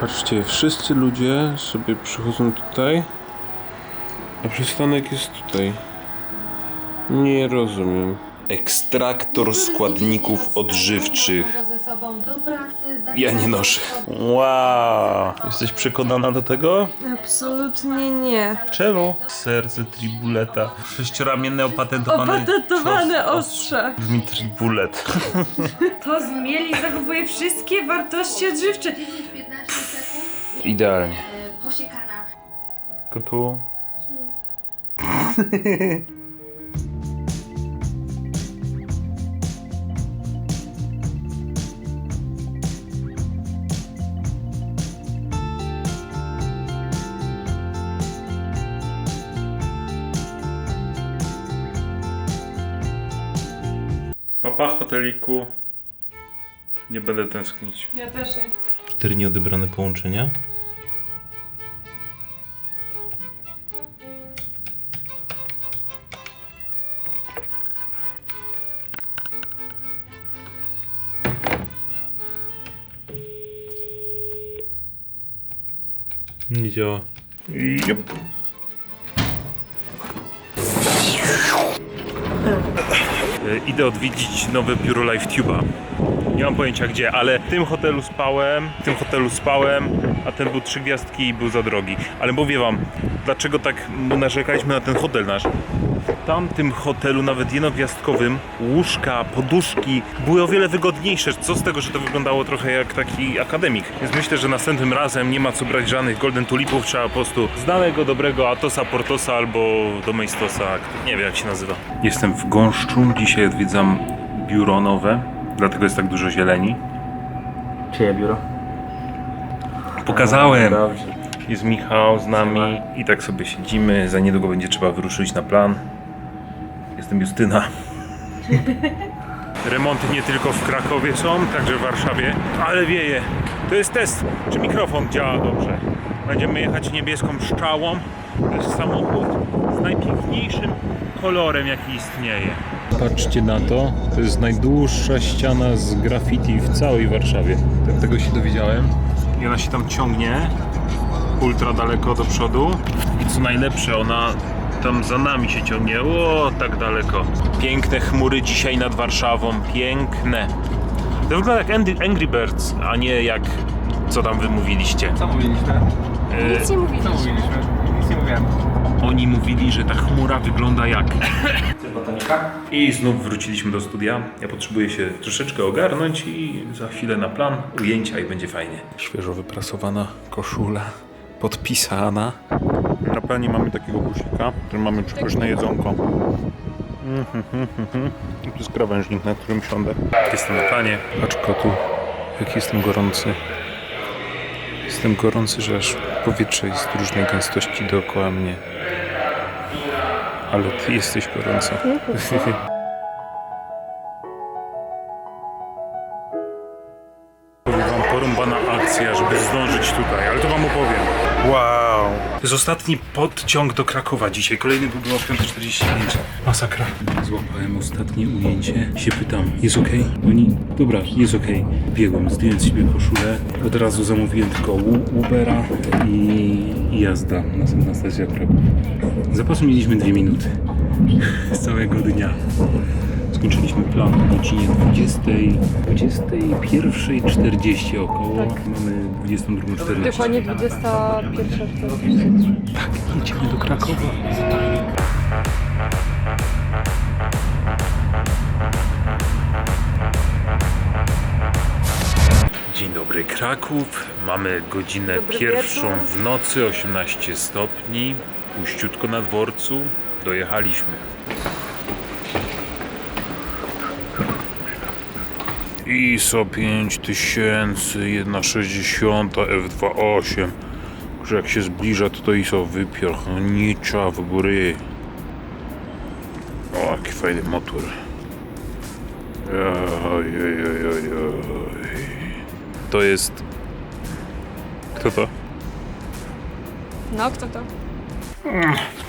Patrzcie, wszyscy ludzie sobie przychodzą tutaj, a przystanek jest tutaj. Nie rozumiem. Ekstraktor składników odżywczych. Ja nie noszę. Wow! Jesteś przekonana do tego? Absolutnie nie. Czemu? Serce tribuleta. Sześcioramienne opatentowane... Opatentowane cios- ostrze. Brzmi tribulet. To zmieli zachowuje wszystkie wartości odżywcze. 10-15 sekund Idealnie. posiekana. Tylko tu... Papa, hoteliku. Nie będę tęsknić. Ja też nie. Cztery nieodebrane połączenia. Nie działa. Jup. E, Idę odwiedzić nowe biuro LiveTube'a. Nie mam pojęcia gdzie, ale w tym hotelu spałem, w tym hotelu spałem, a ten był trzy gwiazdki i był za drogi. Ale mówię wam, dlaczego tak narzekaliśmy na ten hotel nasz? W tamtym hotelu, nawet jednogwiazdkowym, łóżka, poduszki były o wiele wygodniejsze. Co z tego, że to wyglądało trochę jak taki akademik. Więc myślę, że następnym razem nie ma co brać żadnych golden tulipów, trzeba po prostu znanego, dobrego Atosa, Portosa albo Domeistosa, nie wiem jak się nazywa. Jestem w Gąszczu, dzisiaj odwiedzam biuro nowe, dlatego jest tak dużo zieleni. Czyje biuro? Pokazałem! Dobrze. Jest Michał z nami i tak sobie siedzimy. Za niedługo będzie trzeba wyruszyć na plan. Jestem Justyna. Remonty nie tylko w Krakowie są, także w Warszawie, ale wieje. To jest test, czy mikrofon działa dobrze. Będziemy jechać niebieską szczałą. To jest samochód z najpiękniejszym kolorem, jaki istnieje. Patrzcie na to. To jest najdłuższa ściana z graffiti w całej Warszawie. Tego się dowiedziałem. I ona się tam ciągnie ultra daleko do przodu. I co najlepsze, ona tam za nami się ciągnie. O, tak daleko. Piękne chmury dzisiaj nad Warszawą. Piękne. To wygląda jak Angry- Angry Birds, a nie jak co tam wy mówiliście. Co mówiliśmy? E, Nic nie mówiliśmy. Co mówiliśmy? Nic nie mówiłem. oni mówili, że ta chmura wygląda jak. I znów wróciliśmy do studia. Ja potrzebuję się troszeczkę ogarnąć i za chwilę na plan ujęcia i będzie fajnie. Świeżo wyprasowana koszula, podpisana. Na planie mamy takiego busika, który mamy przepyszne jedzonko. I tu jest krawężnik, na którym siądę. Jestem na planie. Patrz kotu, jak jestem gorący. Jestem gorący, że aż powietrze jest różnej gęstości dookoła mnie. Ale ty jesteś gorąca. Powiem wam porąbana akcja, żeby zdążyć tutaj, ale to wam opowiem. Wow! To jest ostatni podciąg do Krakowa dzisiaj. Kolejny był było w 5.45. Masakra. Złapałem ostatnie ujęcie. Się pytam, jest okej? Oni, dobra, jest okej. Biegłem, zdjąłem z siebie koszulę. Od razu zamówiłem tylko Ubera i, jazda. Następna stacja Kraków. Zapasu mieliśmy dwie minuty. Z całego dnia. Skończyliśmy plan o godzinie 20, 21.40 około. Mamy 22.40. Dokładnie 21. Tak, jedziemy do Krakowa. Dzień dobry Kraków. Mamy godzinę Dobry pierwszą wieczór. w nocy, 18 stopni. Puściutko na dworcu. Dojechaliśmy. ISO 5000, 1,60 F28. Że jak się zbliża, to to ISO wypiernicza w góry. O, jaki fajny motor. Oj, oj, oj, oj, oj. To jest... Kto to? No, kto to?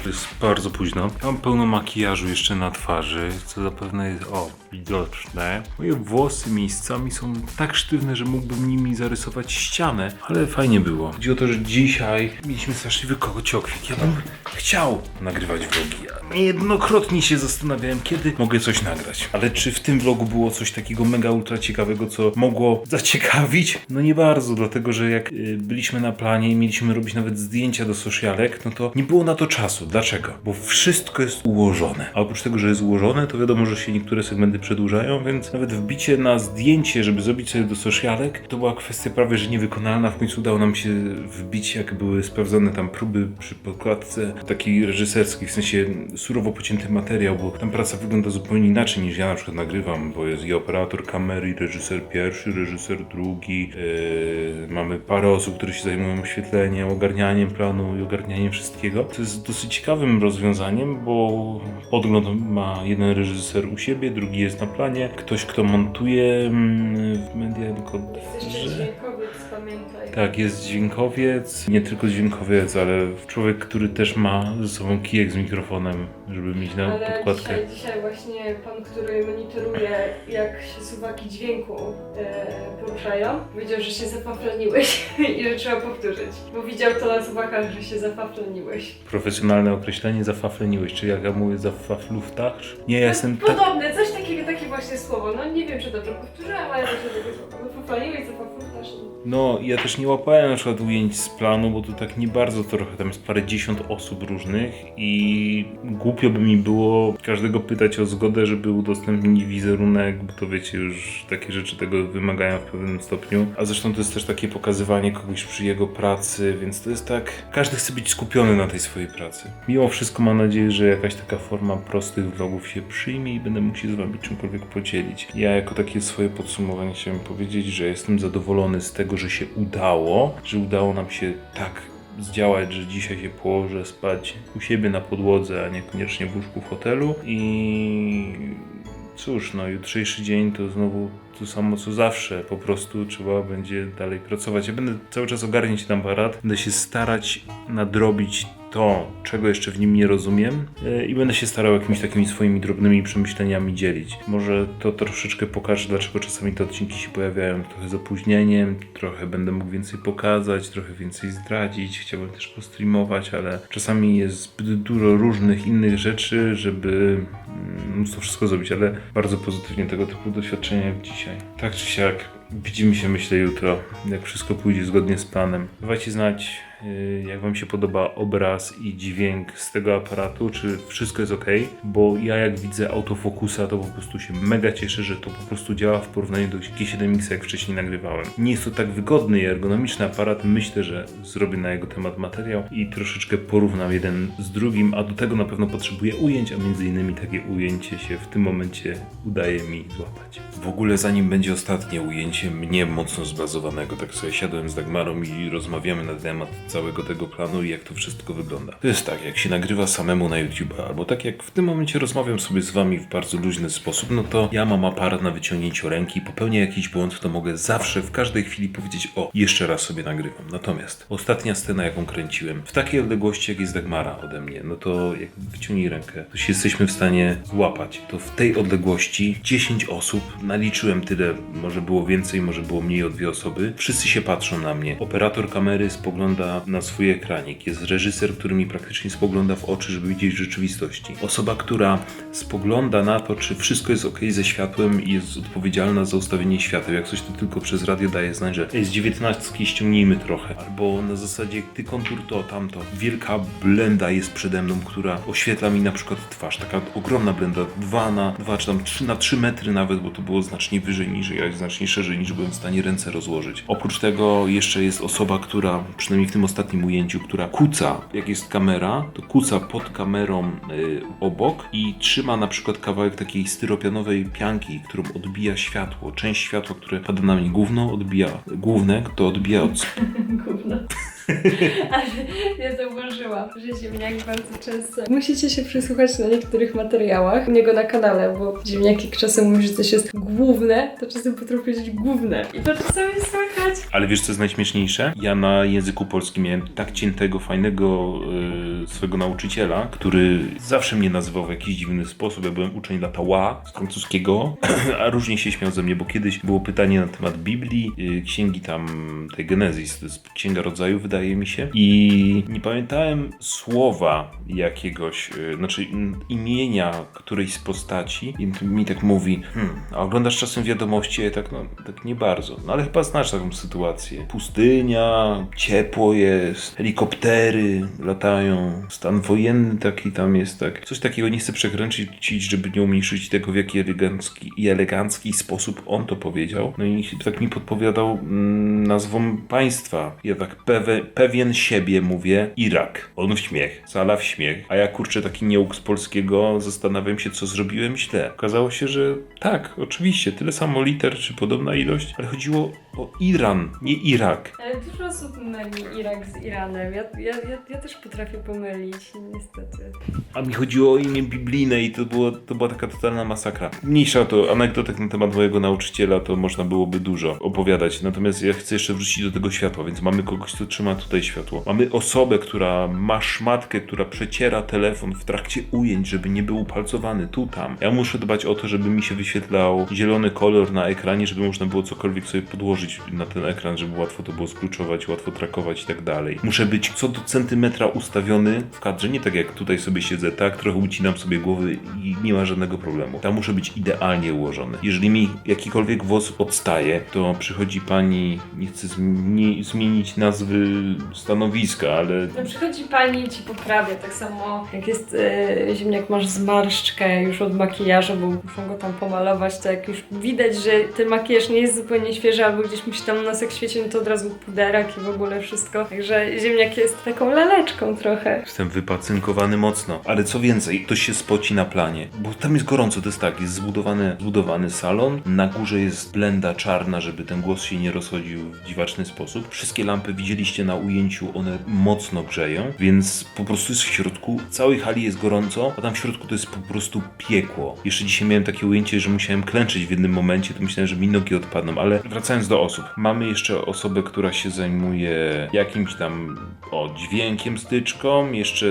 Jest bardzo późno. Mam pełno makijażu jeszcze na twarzy, co zapewne jest, o, widoczne. Moje włosy miejscami są tak sztywne, że mógłbym nimi zarysować ścianę, ale fajnie było. Chodzi o to, że dzisiaj mieliśmy straszliwy kociokwik. Ja bym chciał nagrywać vlogi. Ja Niejednokrotnie się zastanawiałem, kiedy mogę coś nagrać. Ale czy w tym vlogu było coś takiego mega ultra ciekawego, co mogło zaciekawić? No nie bardzo, dlatego że jak y, byliśmy na planie i mieliśmy robić nawet zdjęcia do socialek, no to nie było na to czasu. Dlaczego? Bo wszystko jest ułożone. A oprócz tego, że jest ułożone, to wiadomo, że się niektóre segmenty przedłużają, więc nawet wbicie na zdjęcie, żeby zrobić sobie do socialek, to była kwestia prawie, że niewykonalna. W końcu udało nam się wbić, jak były sprawdzone tam próby przy pokładce takiej reżyserskiej, w sensie surowo pocięty materiał, bo tam praca wygląda zupełnie inaczej niż ja na przykład nagrywam, bo jest i operator kamery, i reżyser pierwszy, reżyser drugi, yy, mamy parę osób, które się zajmują oświetleniem, ogarnianiem planu i ogarnianiem wszystkiego. To jest dosyć ciekawym rozwiązaniem, bo podgląd ma jeden reżyser u siebie, drugi jest na planie, ktoś, kto montuje mm, w mediach, tylko Jeszcze że... pamiętaj. Tak, jest dźwiękowiec, nie tylko dźwiękowiec, ale człowiek, który też ma ze sobą kijek z mikrofonem, żeby mieć na Ale podkładkę. dzisiaj, dzisiaj właśnie pan, który monitoruje, jak się suwaki dźwięku e, poruszają, powiedział, że się zapafleniłeś i że trzeba powtórzyć. Bo widział to na suwakach, że się zapafleniłeś. Profesjonalne określenie zafafleniłeś, czy jak ja mówię zafafluftach? Nie, ja jestem tak... Podobne, coś takiego, takie właśnie słowo. No nie wiem, czy dobrze powtórzyłam, ale właśnie takie słowo. Zapafleniłeś, zapaflutasz. No, ja też nie łapałem na przykład ujęć z planu, bo to tak nie bardzo trochę, tam jest parę dziesiąt osób różnych i głupio by mi było każdego pytać o zgodę, żeby udostępnić wizerunek, bo to wiecie, już takie rzeczy tego wymagają w pewnym stopniu. A zresztą to jest też takie pokazywanie kogoś przy jego pracy, więc to jest tak, każdy chce być skupiony na tej swojej pracy. Mimo wszystko mam nadzieję, że jakaś taka forma prostych vlogów się przyjmie i będę mógł się z wami czymkolwiek podzielić. Ja jako takie swoje podsumowanie chciałem powiedzieć, że jestem zadowolony z tego, że się udało, że udało nam się tak zdziałać, że dzisiaj się położę spać u siebie na podłodze, a niekoniecznie w łóżku w hotelu. I cóż, no jutrzejszy dzień to znowu to samo co zawsze, po prostu trzeba będzie dalej pracować. Ja będę cały czas ogarniać ten aparat, będę się starać nadrobić to, czego jeszcze w nim nie rozumiem e, i będę się starał jakimiś takimi swoimi drobnymi przemyśleniami dzielić. Może to troszeczkę pokaże, dlaczego czasami te odcinki się pojawiają trochę z opóźnieniem, trochę będę mógł więcej pokazać, trochę więcej zdradzić, chciałbym też postreamować, ale czasami jest zbyt dużo różnych innych rzeczy, żeby mm, móc to wszystko zrobić, ale bardzo pozytywnie tego typu doświadczenia jak dzisiaj. Tak czy siak, widzimy się myślę jutro, jak wszystko pójdzie zgodnie z planem. Dawajcie znać, jak Wam się podoba obraz i dźwięk z tego aparatu, czy wszystko jest ok, bo ja jak widzę autofokusa, to po prostu się mega cieszę, że to po prostu działa w porównaniu do G7X, jak wcześniej nagrywałem. Nie jest to tak wygodny i ergonomiczny aparat, myślę, że zrobię na jego temat materiał i troszeczkę porównam jeden z drugim, a do tego na pewno potrzebuję ujęć, a między innymi takie ujęcie się w tym momencie udaje mi złapać. W ogóle zanim będzie ostatnie ujęcie mnie mocno zbazowanego, tak sobie siadłem z Dagmarą i rozmawiamy na temat całego tego planu i jak to wszystko wygląda. To jest tak, jak się nagrywa samemu na YouTube, albo tak jak w tym momencie rozmawiam sobie z wami w bardzo luźny sposób, no to ja mam aparat na wyciągnięciu ręki, popełnię jakiś błąd, to mogę zawsze, w każdej chwili powiedzieć, o, jeszcze raz sobie nagrywam. Natomiast ostatnia scena, jaką kręciłem, w takiej odległości, jak jest Dagmara ode mnie, no to jak wyciągnij rękę, to się jesteśmy w stanie złapać. To w tej odległości 10 osób, naliczyłem tyle, może było więcej, może było mniej o dwie osoby, wszyscy się patrzą na mnie. Operator kamery spogląda na swój ekranik, jest reżyser, który mi praktycznie spogląda w oczy, żeby widzieć rzeczywistości. Osoba, która spogląda na to, czy wszystko jest ok ze światłem i jest odpowiedzialna za ustawienie świateł. Jak coś to tylko przez radio daje znać, że jest 19, ściągnijmy trochę. Albo na zasadzie ty kontur to, tamto. Wielka blenda jest przede mną, która oświetla mi na przykład twarz. Taka ogromna blenda, 2 na 2, czy tam 3 na 3 metry nawet, bo to było znacznie wyżej niż ja, znacznie szerzej niż byłem w stanie ręce rozłożyć. Oprócz tego jeszcze jest osoba, która, przynajmniej w tym ostatnim ujęciu, która kuca, jak jest kamera, to kuca pod kamerą y, obok i trzyma na przykład kawałek takiej styropianowej pianki, którą odbija światło. Część światła, które pada na mnie główną, odbija główne, to odbija od. Ale ja zauważyłam, że ziemniak bardzo często... Musicie się przysłuchać na niektórych materiałach u niego na kanale, bo ziemniak jak czasem mówi, że coś jest główne, to czasem potrafi powiedzieć główne. I to czasami słychać. Ale wiesz, co jest najśmieszniejsze? Ja na języku polskim miałem tak ciętego, fajnego y, swego nauczyciela, który zawsze mnie nazywał w jakiś dziwny sposób. Ja byłem uczeń lata ła z francuskiego, a różnie się śmiał ze mnie, bo kiedyś było pytanie na temat Biblii, y, księgi tam tej Genezis, to jest księga rodzaju, wydaje mi się. I nie pamiętałem słowa jakiegoś, y, znaczy imienia którejś z postaci. I mi tak mówi, hmm, a oglądasz czasem wiadomości? Tak, no, tak nie bardzo. No ale chyba znasz taką sytuację. Pustynia, ciepło jest, helikoptery latają, stan wojenny taki tam jest, tak. Coś takiego nie chcę przekręcić, żeby nie umniejszyć tego, w jaki elegancki i elegancki sposób on to powiedział. No i tak mi podpowiadał mm, nazwą państwa. Ja tak pewe, pewien siebie mówię, Irak. On w śmiech, sala w śmiech. A ja kurczę taki nieuk z polskiego, zastanawiam się, co zrobiłem źle. Okazało się, że tak, oczywiście, tyle samo liter, czy podobna ilość, ale chodziło o Iran, nie Irak. Ale dużo osób myli Irak z Iranem. Ja, ja, ja, ja też potrafię pomylić, niestety. A mi chodziło o imię biblijne i to, było, to była taka totalna masakra. Mniejsza to anegdotek na temat mojego nauczyciela, to można byłoby dużo opowiadać. Natomiast ja chcę jeszcze wrócić do tego światła, więc mamy kogoś, kto trzyma tutaj światło. Mamy osobę, która ma szmatkę, która przeciera telefon w trakcie ujęć, żeby nie był upalcowany tu, tam. Ja muszę dbać o to, żeby mi się wyświetlał zielony kolor na ekranie, żeby można było cokolwiek sobie podłożyć na ten ekran, żeby łatwo to było skluczować, łatwo trakować i tak dalej. Muszę być co do centymetra ustawiony w kadrze, nie tak jak tutaj sobie siedzę, tak, trochę ucinam sobie głowy i nie ma żadnego problemu. Tam muszę być idealnie ułożony. Jeżeli mi jakikolwiek włos odstaje, to przychodzi pani, nie chcę zmieni- zmienić nazwy stanowiska, ale No przychodzi pani i ci poprawia, tak samo jak jest e, ziemniak, masz zmarszczkę już od makijażu, bo muszą go tam pomalować, to jak już widać, że ten makijaż nie jest zupełnie świeży, albo gdzieś mu się tam nosek świeci, no to od razu puderak i w ogóle wszystko. Także ziemniak jest taką laleczką trochę. Jestem wypacynkowany mocno. Ale co więcej, ktoś się spoci na planie. Bo tam jest gorąco, to jest tak, jest zbudowany, zbudowany salon, na górze jest blenda czarna, żeby ten głos się nie rozchodził w dziwaczny sposób. Wszystkie lampy widzieliście na ujęciu, one mocno grzeją, więc po prostu jest w środku, całej hali jest gorąco, a tam w środku to jest po prostu piekło. Jeszcze dzisiaj miałem takie ujęcie, że musiałem klęczyć w jednym momencie, to myślałem, że mi nogi odpadną, ale wracając do osób. Mamy jeszcze osobę, która się zajmuje jakimś tam o, dźwiękiem styczką, jeszcze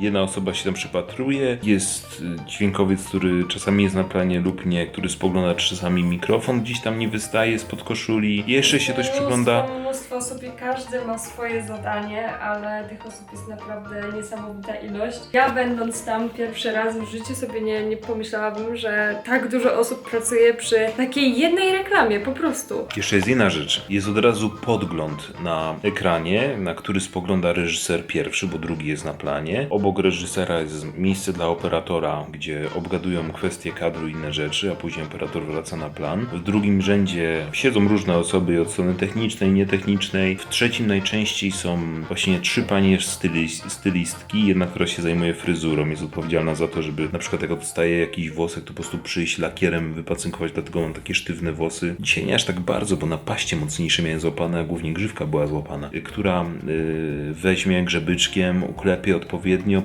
jedna osoba się tam przypatruje, jest dźwiękowiec, który czasami jest na planie lub nie, który spogląda czasami mikrofon gdzieś tam nie wystaje spod koszuli, jeszcze się ktoś przygląda. Mnóstwo, mnóstwo osób i każdy ma swoje zadanie, ale tych osób jest naprawdę niesamowita ilość. Ja będąc tam pierwszy raz w życiu sobie nie, nie pomyślałabym, że tak dużo osób pracuje przy takiej jednej reklamie, po prostu. Jeszcze jest jedna rzecz. Jest od razu podgląd na ekranie, na który spogląda reżyser pierwszy, bo drugi jest na planie. Obok reżysera jest miejsce dla operatora, gdzie obgadują kwestie kadru i inne rzeczy, a później operator wraca na plan. W drugim rzędzie siedzą różne osoby od strony technicznej, nietechnicznej. W trzecim najczęściej są właśnie trzy panie stylis- stylistki. Jedna, która się zajmuje fryzurą, jest odpowiedzialna za to, żeby na przykład jak odstaje jakiś włosek, to po prostu przyjść lakierem, wypacynkować, dlatego mam takie sztywne włosy. Dzisiaj nie aż tak bardzo, bo na paście mocniejsze miałem złapane, a głównie grzywka była złapana, która y, weźmie grzebyczkiem, uklepie odpowiednio,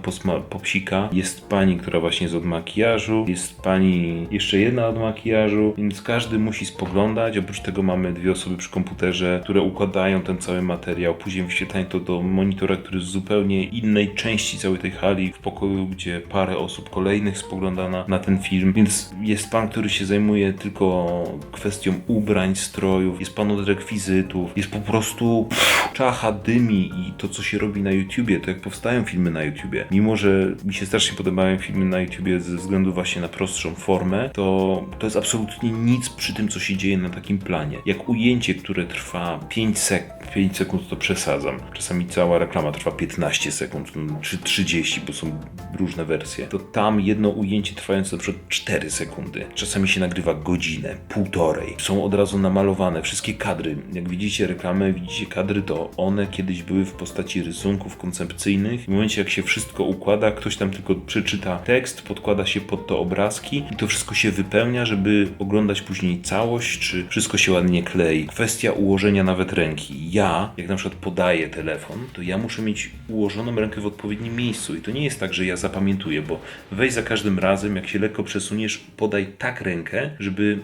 popsika. Jest pani, która właśnie jest od makijażu, jest pani jeszcze jedna od makijażu, więc każdy musi spoglądać. Oprócz tego mamy dwie osoby przy komputerze, które układają ten cały materiał, później wyświetlają to do monitora, który jest z zupełnie innej części całej tej hali, w pokoju, gdzie parę osób kolejnych spogląda na, na ten film, więc jest pan, który się zajmuje tylko kwestią ubrań, strojów, jest pan od rekwizytów, jest po prostu pff, czacha, dymi i to, co się robi na YouTubie, to jak powstają filmy na YouTubie. Mimo, że mi się strasznie podobają filmy na YouTubie ze względu właśnie na prostszą formę, to to jest absolutnie nic przy tym, co się dzieje na takim planie. Jak ujęcie, które trwa 5 sekund, 5 sekund to przesadzam. Czasami cała reklama trwa 15 sekund, czy 30, bo są różne wersje. To tam jedno ujęcie trwające na przykład 4 sekundy. Czasami się nagrywa godzinę, półtorej. Są od razu namalowane wszystkie kadry. Jak widzicie reklamę, widzicie kadry, to one kiedyś były w postaci rysunków koncepcyjnych. W momencie jak się wszystko układa, ktoś tam tylko przeczyta tekst, podkłada się pod to obrazki i to wszystko się wypełnia, żeby oglądać później całość, czy wszystko się ładnie klei. Kwestia ułożenia nawet ręki. Ja ja, jak na przykład podaję telefon, to ja muszę mieć ułożoną rękę w odpowiednim miejscu. I to nie jest tak, że ja zapamiętuję, bo weź za każdym razem, jak się lekko przesuniesz, podaj tak rękę, żeby,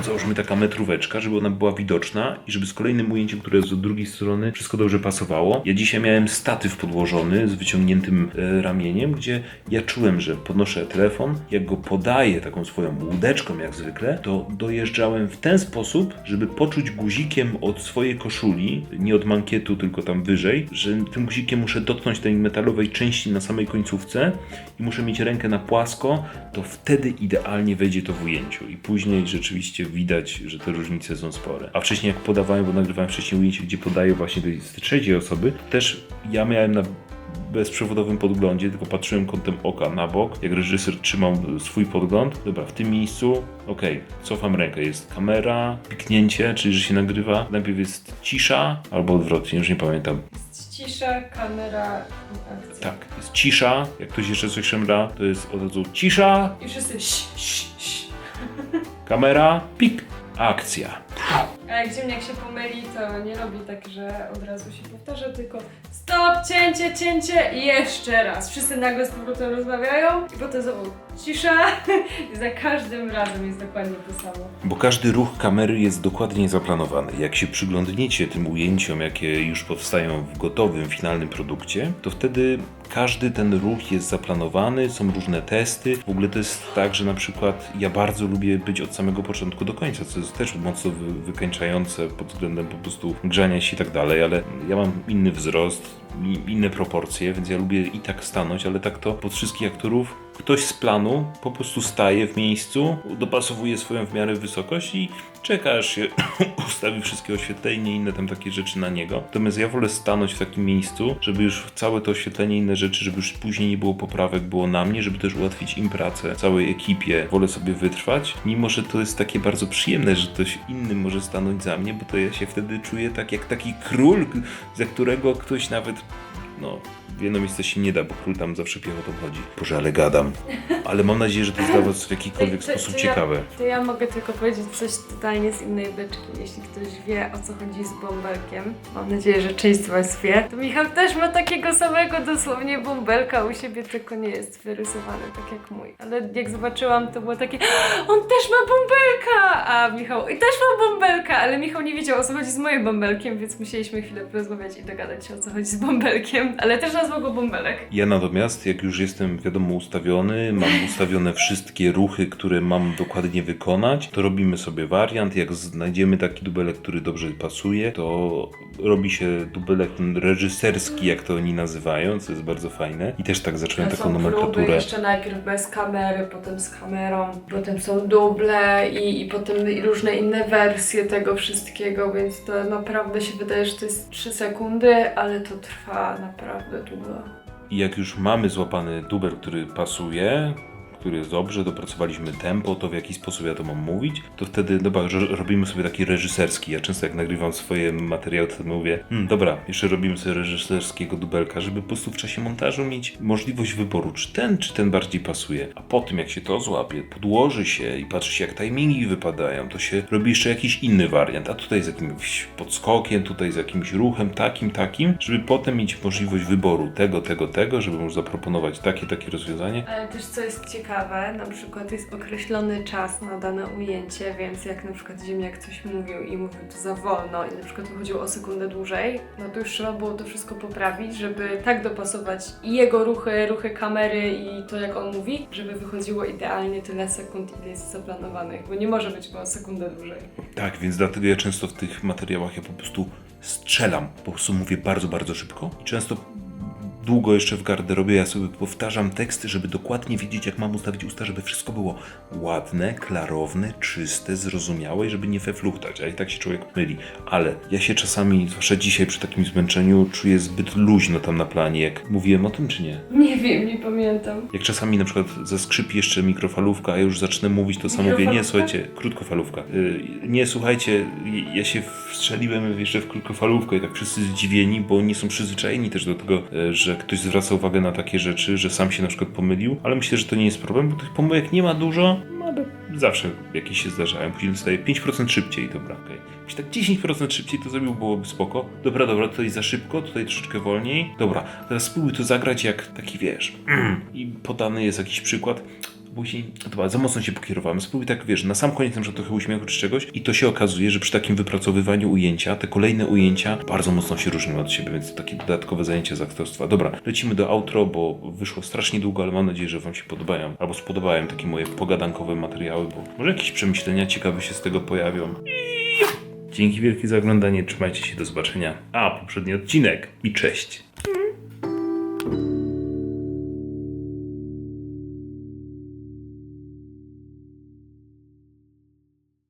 o, załóżmy taka metróweczka, żeby ona była widoczna i żeby z kolejnym ujęciem, które jest od drugiej strony, wszystko dobrze pasowało. Ja dzisiaj miałem statyw podłożony z wyciągniętym e, ramieniem, gdzie ja czułem, że podnoszę telefon, jak go podaję taką swoją łódeczką jak zwykle, to dojeżdżałem w ten sposób, żeby poczuć guzikiem od swojej koszuli, nie od mankietu, tylko tam wyżej, że tym guzikiem muszę dotknąć tej metalowej części na samej końcówce i muszę mieć rękę na płasko, to wtedy idealnie wejdzie to w ujęciu. I później rzeczywiście widać, że te różnice są spore. A wcześniej jak podawałem, bo nagrywałem wcześniej ujęcie, gdzie podaję właśnie tej z trzeciej osoby, też ja miałem na bezprzewodowym podglądzie, tylko patrzyłem kątem oka na bok, jak reżyser trzymał swój podgląd. Dobra, w tym miejscu, okej, cofam rękę, jest kamera, piknięcie, czyli że się nagrywa. Najpierw jest cisza, albo odwrotnie, już nie pamiętam. Jest cisza, kamera, akcja. Tak, jest cisza, jak ktoś jeszcze coś szemra, to jest od razu cisza, I wszyscy ś, ś, ś. kamera, pik, akcja. A jak ziemniak się pomyli, to nie robi tak, że od razu się powtarza, tylko stop, cięcie, cięcie i jeszcze raz. Wszyscy nagle z powrotem rozmawiają i potem znowu cisza i za każdym razem jest dokładnie to samo. Bo każdy ruch kamery jest dokładnie zaplanowany. Jak się przyglądniecie tym ujęciom, jakie już powstają w gotowym, finalnym produkcie, to wtedy każdy ten ruch jest zaplanowany, są różne testy. W ogóle to jest tak, że na przykład ja bardzo lubię być od samego początku do końca, co jest też mocno wykańczające pod względem po prostu grzania się i tak dalej, ale ja mam inny wzrost, inne proporcje, więc ja lubię i tak stanąć, ale tak to pod wszystkich aktorów ktoś z planu po prostu staje w miejscu, dopasowuje swoją w miarę wysokość i czeka aż się ustawi wszystkie oświetlenie i inne tam takie rzeczy na niego. Natomiast ja wolę stanąć w takim miejscu, żeby już całe to oświetlenie i inne rzeczy, żeby już później nie było poprawek, było na mnie, żeby też ułatwić im pracę, całej ekipie. Wolę sobie wytrwać, mimo że to jest takie bardzo przyjemne, że ktoś inny może stanąć za mnie, bo to ja się wtedy czuję tak jak taki król, za którego ktoś nawet no, w jedno miejsce się nie da, bo król tam zawsze piechotą chodzi. Boże, ale gadam. Ale mam nadzieję, że to jest dla was w jakikolwiek To- to- sposób to ja- ciekawe. To ja mogę tylko powiedzieć coś totalnie z innej beczki. Jeśli ktoś wie o co chodzi z bąbelkiem, mam nadzieję, że część z Was wie, to Michał też ma takiego samego dosłownie bąbelka u siebie, tylko nie jest wyrysowany tak jak mój. Ale jak zobaczyłam, to było takie on też ma bąbelka! A Michał i też ma bąbelka, ale Michał nie wiedział o co chodzi z moim bąbelkiem, więc musieliśmy chwilę porozmawiać i dogadać się o co chodzi z bąbelkiem. Ale też nazwał go bąbelek. Ja natomiast, jak już jestem, wiadomo, ustawiony, mam ustawione wszystkie ruchy, które mam dokładnie wykonać, to robimy sobie wariant. Jak znajdziemy taki dubelek, który dobrze pasuje, to robi się dubelek ten reżyserski, jak to oni nazywają, co jest bardzo fajne. I też tak zacząłem taką próby nomenklaturę. jeszcze najpierw bez kamery, potem z kamerą, potem są duble i, i potem różne inne wersje tego wszystkiego, więc to naprawdę się wydaje, że to jest 3 sekundy, ale to trwa naprawdę długo. I jak już mamy złapany dubel, który pasuje, który jest dobrze, dopracowaliśmy tempo, to w jaki sposób ja to mam mówić, to wtedy dobra, że robimy sobie taki reżyserski. Ja często jak nagrywam swoje materiały, to mówię, hmm, dobra, jeszcze robimy sobie reżyserskiego dubelka, żeby po prostu w czasie montażu mieć możliwość wyboru, czy ten, czy ten bardziej pasuje. A po tym jak się to złapie, podłoży się i patrzy się jak timingi wypadają, to się robi jeszcze jakiś inny wariant, a tutaj z jakimś podskokiem, tutaj z jakimś ruchem takim, takim, żeby potem mieć możliwość wyboru tego, tego, tego, żeby móc zaproponować takie, takie rozwiązanie. Ale też co jest ciekawe, na przykład jest określony czas na dane ujęcie, więc jak na przykład ziemniak coś mówił i mówił to za wolno i na przykład wychodziło o sekundę dłużej, no to już trzeba było to wszystko poprawić, żeby tak dopasować i jego ruchy, ruchy kamery i to jak on mówi, żeby wychodziło idealnie tyle sekund, ile jest zaplanowanych, bo nie może być o sekundę dłużej. Tak, więc dlatego ja często w tych materiałach ja po prostu strzelam, po prostu mówię bardzo, bardzo szybko i często długo jeszcze w garderobie ja sobie powtarzam teksty, żeby dokładnie wiedzieć jak mam ustawić usta, żeby wszystko było ładne, klarowne, czyste, zrozumiałe i żeby nie fefluchtać, a i tak się człowiek myli. Ale ja się czasami, zwłaszcza dzisiaj przy takim zmęczeniu, czuję zbyt luźno tam na planie, jak mówiłem o tym czy nie? Nie wiem, nie pamiętam. Jak czasami na przykład zaskrzypi jeszcze mikrofalówka, a ja już zacznę mówić, to samo mówię, nie słuchajcie, krótkofalówka. Y, Nie słuchajcie, ja się wstrzeliłem jeszcze w krótkofalówkę i tak wszyscy zdziwieni, bo nie są przyzwyczajeni też do tego, y, że ktoś zwraca uwagę na takie rzeczy, że sam się na przykład pomylił, ale myślę, że to nie jest problem, bo tych pomyłek nie ma dużo, ale zawsze jakieś się zdarzają. Później dostaję 5% szybciej, dobra, okej. Jeśli tak 10% szybciej to zrobił, byłoby spoko. Dobra, dobra, tutaj za szybko, tutaj troszeczkę wolniej. Dobra, teraz spróbuj to zagrać jak taki, wiesz, i podany jest jakiś przykład. Później, dobra, za mocno się pokierowałem. Spróbuj tak, wiesz, na sam koniec na przykład trochę uśmiechu czy czegoś i to się okazuje, że przy takim wypracowywaniu ujęcia, te kolejne ujęcia bardzo mocno się różnią od siebie, więc to takie dodatkowe zajęcie z aktorstwa. Dobra, lecimy do outro, bo wyszło strasznie długo, ale mam nadzieję, że wam się podobają, albo spodobają takie moje pogadankowe materiały, bo może jakieś przemyślenia ciekawe się z tego pojawią. Dzięki wielkie za oglądanie, trzymajcie się, do zobaczenia. A, poprzedni odcinek i cześć.